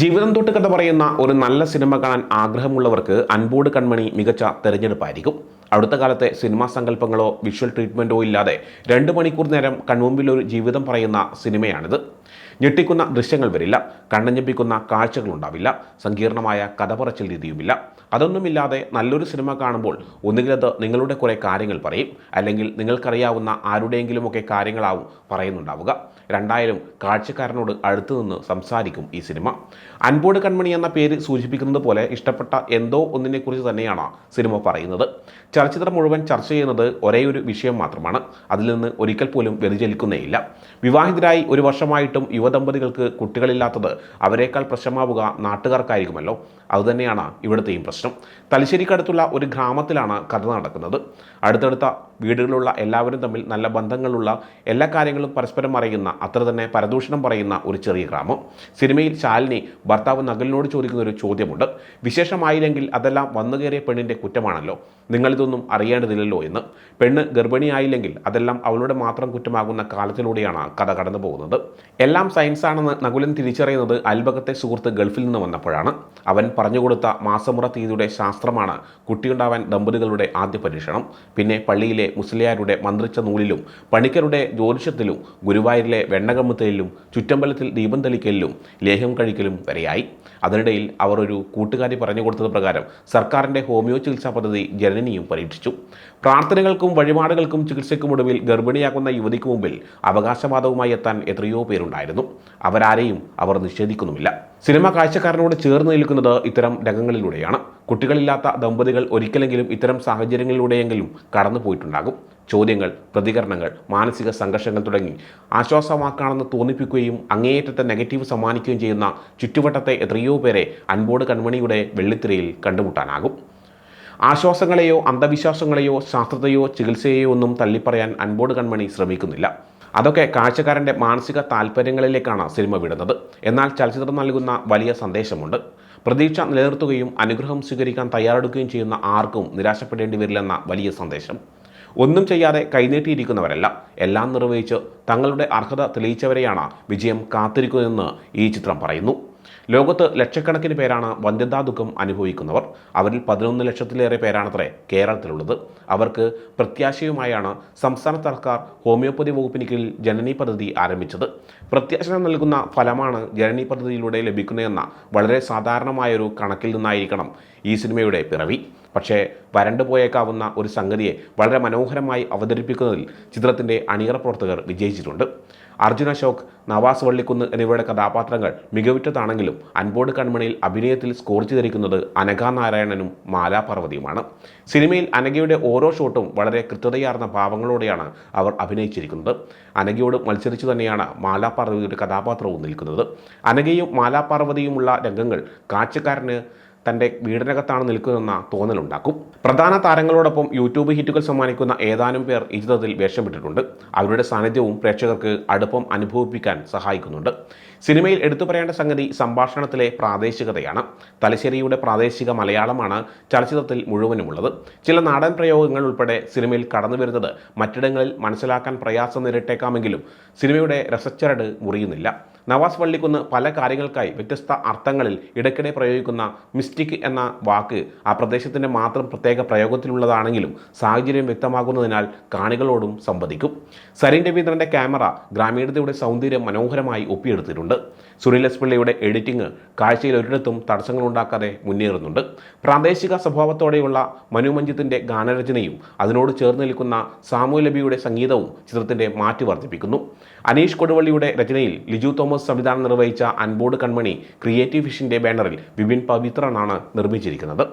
ജീവിതം തൊട്ട് കഥ പറയുന്ന ഒരു നല്ല സിനിമ കാണാൻ ആഗ്രഹമുള്ളവർക്ക് അൻപോട് കൺമണി മികച്ച തെരഞ്ഞെടുപ്പായിരിക്കും. അടുത്ത കാലത്തെ സിനിമാ സങ്കല്പങ്ങളോ വിഷ്വൽ ട്രീറ്റ്മെന്റോ ഇല്ലാതെ രണ്ട് മണിക്കൂർ നേരം കൺമുമ്പിൽ ഒരു ജീവിതം പറയുന്ന സിനിമയാണിത്. ഞെട്ടിക്കുന്ന ദൃശ്യങ്ങൾ വരില്ല കണ്ണഞ്ഞപ്പിക്കുന്ന കാഴ്ചകളുണ്ടാവില്ല സങ്കീർണമായ കഥ പറച്ചിൽ രീതിയുമില്ല. അതൊന്നുമില്ലാതെ നല്ലൊരു സിനിമ കാണുമ്പോൾ ഒന്നുകിലത് നിങ്ങളുടെ കുറേ കാര്യങ്ങൾ പറയും അല്ലെങ്കിൽ നിങ്ങൾക്കറിയാവുന്ന ആരുടെയെങ്കിലുമൊക്കെ കാര്യങ്ങളാവും പറയുന്നുണ്ടാവുക. രണ്ടായാലും കാഴ്ചക്കാരനോട് അടുത്തു നിന്ന് സംസാരിക്കും ഈ സിനിമ. അൻപോട് കൺമണി എന്ന പേര് സൂചിപ്പിക്കുന്നത് പോലെ ഇഷ്ടപ്പെട്ട എന്തോ ഒന്നിനെക്കുറിച്ച് തന്നെയാണ് സിനിമ പറയുന്നത്. ചലച്ചിത്രം മുഴുവൻ ചർച്ച ചെയ്യുന്നത് ഒരേ ഒരു വിഷയം മാത്രമാണ്. അതിൽ നിന്ന് ഒരിക്കൽ പോലും വ്യതിചലിക്കുന്നേയില്ല. വിവാഹിതരായി ഒരു വർഷമായിട്ടും യുവദമ്പതികൾക്ക് കുട്ടികളില്ലാത്തത് അവരെക്കാൾ പ്രശ്നമാവുക നാട്ടുകാർക്കായിരിക്കുമല്ലോ. അതുതന്നെയാണ് ഇവിടുത്തെയും പ്രശ്നം. തലശ്ശേരിക്കടുത്തുള്ള ഒരു ഗ്രാമത്തിലാണ് കഥ നടക്കുന്നത്. അടുത്തടുത്ത വീടുകളിലുള്ള എല്ലാവരും തമ്മിൽ നല്ല ബന്ധങ്ങളുള്ള എല്ലാ കാര്യങ്ങളും പരസ്പരം അറിയുന്ന അത്ര തന്നെ പരദൂഷണം പറയുന്ന ഒരു ചെറിയ ഗ്രാമം. സിനിമയിൽ ശാലിനി ഭർത്താവ് നഗലിനോട് ചോദിക്കുന്ന ഒരു ചോദ്യമുണ്ട്. വിശേഷമായില്ലെങ്കിൽ അതെല്ലാം വന്നു കയറിയ പെണ്ണിന്റെ കുറ്റമാണല്ലോ. നിങ്ങളിതൊന്നും അറിയേണ്ടതില്ലല്ലോ എന്ന്. പെണ്ണ് ഗർഭിണിയായില്ലെങ്കിൽ അതെല്ലാം അവളുടെ മാത്രം കുറ്റമാകുന്ന കാലത്തിലൂടെയാണ് കഥ കടന്നു പോകുന്നത് എല്ലാം സയൻസാണെന്ന് നകുലൻ തിരിച്ചറിയുന്നത് അൽബകത്തെ സുഹൃത്ത് ഗൾഫിൽ നിന്ന് വന്നപ്പോഴാണ്. അവൻ പറഞ്ഞുകൊടുത്ത മാസമുറ തീയതിയുടെ ശാസ്ത്രമാണ് കുട്ടിയുണ്ടാവാൻ ദമ്പതികളുടെ ആദ്യ പരീക്ഷണം. പിന്നെ പള്ളിയിലെ മുസ്ലിയാരുടെ മന്ത്രിച്ച നൂലിലും പണിക്കരുടെ ജ്യോതിഷത്തിലും ഗുരുവായൂരിലെ വെണ്ണകമ്മുത്തലിലും ചുറ്റമ്പലത്തിൽ ദീപം തെളിക്കലിലും ലേഹം കഴിക്കലും വരെയായി. അതിനിടയിൽ അവർ ഒരു കൂട്ടുകാരി പറഞ്ഞു കൊടുത്തത് പ്രകാരം സർക്കാരിന്റെ ഹോമിയോ ചികിത്സാ പദ്ധതി ജനനിയും പരീക്ഷിച്ചു. പ്രാർത്ഥനകൾക്കും വഴിപാടുകൾക്കും ചികിത്സയ്ക്കും ഒടുവിൽ ഗർഭിണിയാകുന്ന യുവതിക്ക് മുമ്പിൽ അവകാശവാദവുമായി എത്താൻ എത്രയോ പേരുണ്ടായിരുന്നു. അവരാരെയും അവർ നിഷേധിക്കുന്നുമില്ല. സിനിമ കാഴ്ചക്കാരനോട് ചേർന്ന് നിൽക്കുന്നത് ഇത്തരം രംഗങ്ങളിലൂടെയാണ്. കുട്ടികളില്ലാത്ത ദമ്പതികൾ ഒരിക്കലെങ്കിലും ഇത്തരം സാഹചര്യങ്ങളിലൂടെയെങ്കിലും കടന്നു പോയിട്ടുണ്ടാകും. ചോദ്യങ്ങൾ പ്രതികരണങ്ങൾ മാനസിക സംഘർഷങ്ങൾ തുടങ്ങി ആശ്വാസമാക്കാണെന്ന് തോന്നിപ്പിക്കുകയും അങ്ങേയറ്റത്തെ നെഗറ്റീവ് സമ്മാനിക്കുകയും ചെയ്യുന്ന ചുറ്റുവട്ടത്തെ എത്രയോ പേരെ അൻപോട് കൺമണിയുടെ വെള്ളിത്തിരയിൽ കണ്ടുമുട്ടാനാകും. ആശ്വാസങ്ങളെയോ അന്ധവിശ്വാസങ്ങളെയോ ശാസ്ത്രത്തെയോ ചികിത്സയെയോ ഒന്നും തള്ളിപ്പറയാൻ അൻപോട് കൺമണി ശ്രമിക്കുന്നില്ല. അതൊക്കെ കാഴ്ചക്കാരന്റെ മാനസിക താല്പര്യങ്ങളിലേക്കാണ് സിനിമ വിടുന്നത്. എന്നാൽ ചലച്ചിത്രം നൽകുന്ന വലിയ സന്ദേശമുണ്ട്. പ്രതീക്ഷ നിലനിർത്തുകയും അനുഗ്രഹം സ്വീകരിക്കാൻ തയ്യാറെടുക്കുകയും ചെയ്യുന്ന ആർക്കും നിരാശപ്പെടേണ്ടി വരില്ലെന്ന വലിയ സന്ദേശം. ഒന്നും ചെയ്യാതെ കൈനീട്ടിയിരിക്കുന്നവരല്ല. എല്ലാം നിർവഹിച്ച് തങ്ങളുടെ അർഹത തെളിയിച്ചവരെയാണ് വിജയം കാത്തിരിക്കുന്നതെന്ന് ഈ ചിത്രം പറയുന്നു. ലോകത്ത് ലക്ഷക്കണക്കിന് പേരാണ് വന്ധ്യതാ ദുഃഖം അനുഭവിക്കുന്നവർ. അവരിൽ പതിനൊന്ന് ലക്ഷത്തിലേറെ പേരാണത്രേ കേരളത്തിലുള്ളത്. അവർക്ക് പ്രത്യാശയുമായാണ് സംസ്ഥാന സർക്കാർ ഹോമിയോപ്പതി വകുപ്പിന് കീഴിൽ ജനനി പദ്ധതി ആരംഭിച്ചത്. പ്രത്യാശ നൽകുന്ന ഫലമാണ് ജനനി പദ്ധതിയിലൂടെ ലഭിക്കുന്നതെന്ന വളരെ സാധാരണമായൊരു കണക്കിൽ നിന്നായിരിക്കണം ഈ സിനിമയുടെ പിറവി. പക്ഷേ വരണ്ടു പോയേക്കാവുന്ന ഒരു സംഗതിയെ വളരെ മനോഹരമായി അവതരിപ്പിക്കുന്നതിൽ ചിത്രത്തിന്റെ അണിയറ പ്രവർത്തകർ വിജയിച്ചിട്ടുണ്ട്. അർജുന അശോക് നവാസ് വള്ളിക്കുന്ന് എന്നിവയുടെ കഥാപാത്രങ്ങൾ മികവുറ്റതാണെങ്കിലും അൻപോട് കൺമണിയിൽ അഭിനയത്തിൽ സ്കോർ ചെയ്തിരിക്കുന്നത് അനഘ മാലാ പാർവതിയുമാണ്. സിനിമയിൽ അനഘയുടെ ഓരോ ഷോട്ടും വളരെ കൃത്യതയാർന്ന ഭാവങ്ങളോടെയാണ് അവർ അഭിനയിച്ചിരിക്കുന്നത്. അനഘയോട് മത്സരിച്ചു തന്നെയാണ് മാലാ പാർവതിയുടെ കഥാപാത്രവും നിൽക്കുന്നത്. അനഘയും മാലാ പാർവതിയുമുള്ള രംഗങ്ങൾ കാഴ്ചക്കാരന് തന്റെ വീടിനകത്താണ് നിൽക്കുന്നതെന്ന തോന്നലുണ്ടാക്കും. പ്രധാന താരങ്ങളോടൊപ്പം യൂട്യൂബ് ഹിറ്റുകൾ സമ്മാനിക്കുന്ന ഏതാനും പേർ ഈ ചിത്രത്തിൽ വേഷമിട്ടിട്ടുണ്ട്. അവരുടെ സാന്നിധ്യവും പ്രേക്ഷകർക്ക് അടുപ്പം അനുഭവിപ്പിക്കാൻ സഹായിക്കുന്നുണ്ട്. സിനിമയിൽ എടുത്തു പറയേണ്ട സംഗതി സംഭാഷണത്തിലെ പ്രാദേശികതയാണ്. തലശ്ശേരിയുടെ പ്രാദേശിക മലയാളമാണ് ചലച്ചിത്രത്തിൽ മുഴുവനുമുള്ളത്. ചില നാടൻ പ്രയോഗങ്ങൾ ഉൾപ്പെടെ സിനിമയിൽ കടന്നു വരുന്നത് മറ്റിടങ്ങളിൽ മനസ്സിലാക്കാൻ പ്രയാസം നേരിട്ടേക്കാമെങ്കിലും സിനിമയുടെ രസച്ചരട് മുറിയുന്നില്ല. നവാസ് വള്ളിക്കുന്ന് പല കാര്യങ്ങൾക്കായി വ്യത്യസ്ത അർത്ഥങ്ങളിൽ ഇടയ്ക്കിടെ പ്രയോഗിക്കുന്ന മിസ്റ്റിക് എന്ന വാക്ക് ആ പ്രദേശത്തിന്റെ മാത്രം പ്രത്യേക പ്രയോഗത്തിലുള്ളതാണെങ്കിലും സാഹചര്യം വ്യക്തമാകുന്നതിനാൽ കാണികളോടും സംവദിക്കും. സരിൻ രവീന്ദ്രന്റെ ക്യാമറ ഗ്രാമീണതയുടെ സൗന്ദര്യം മനോഹരമായി ഒപ്പിയെടുത്തിട്ടുണ്ട്. സുനിൽ എസ് പിള്ളയുടെ എഡിറ്റിംഗ് കാഴ്ചയിൽ ഒരിടത്തും തടസ്സങ്ങളുണ്ടാക്കാതെ മുന്നേറുന്നുണ്ട്. പ്രാദേശിക സ്വഭാവത്തോടെയുള്ള മനുമഞ്ജിത്തിന്റെ ഗാനരചനയും അതിനോട് ചേർന്ന് നിൽക്കുന്ന സാമൂലബിയുടെ സംഗീതവും ചിത്രത്തിന്റെ മാറ്റി വർദ്ധിപ്പിക്കുന്നു. അനീഷ് കൊടുവള്ളിയുടെ രചനയിൽ ലിജു തോമസ് സംവിധാനം നിർവഹിച്ച അൻബോർഡ് കൺമണി ക്രിയേറ്റീവ് ഫിഷിന്റെ ബാനറിൽ വിപിൻ പവിത്രനാണ് നിർമ്മിച്ചിരിക്കുന്നത്.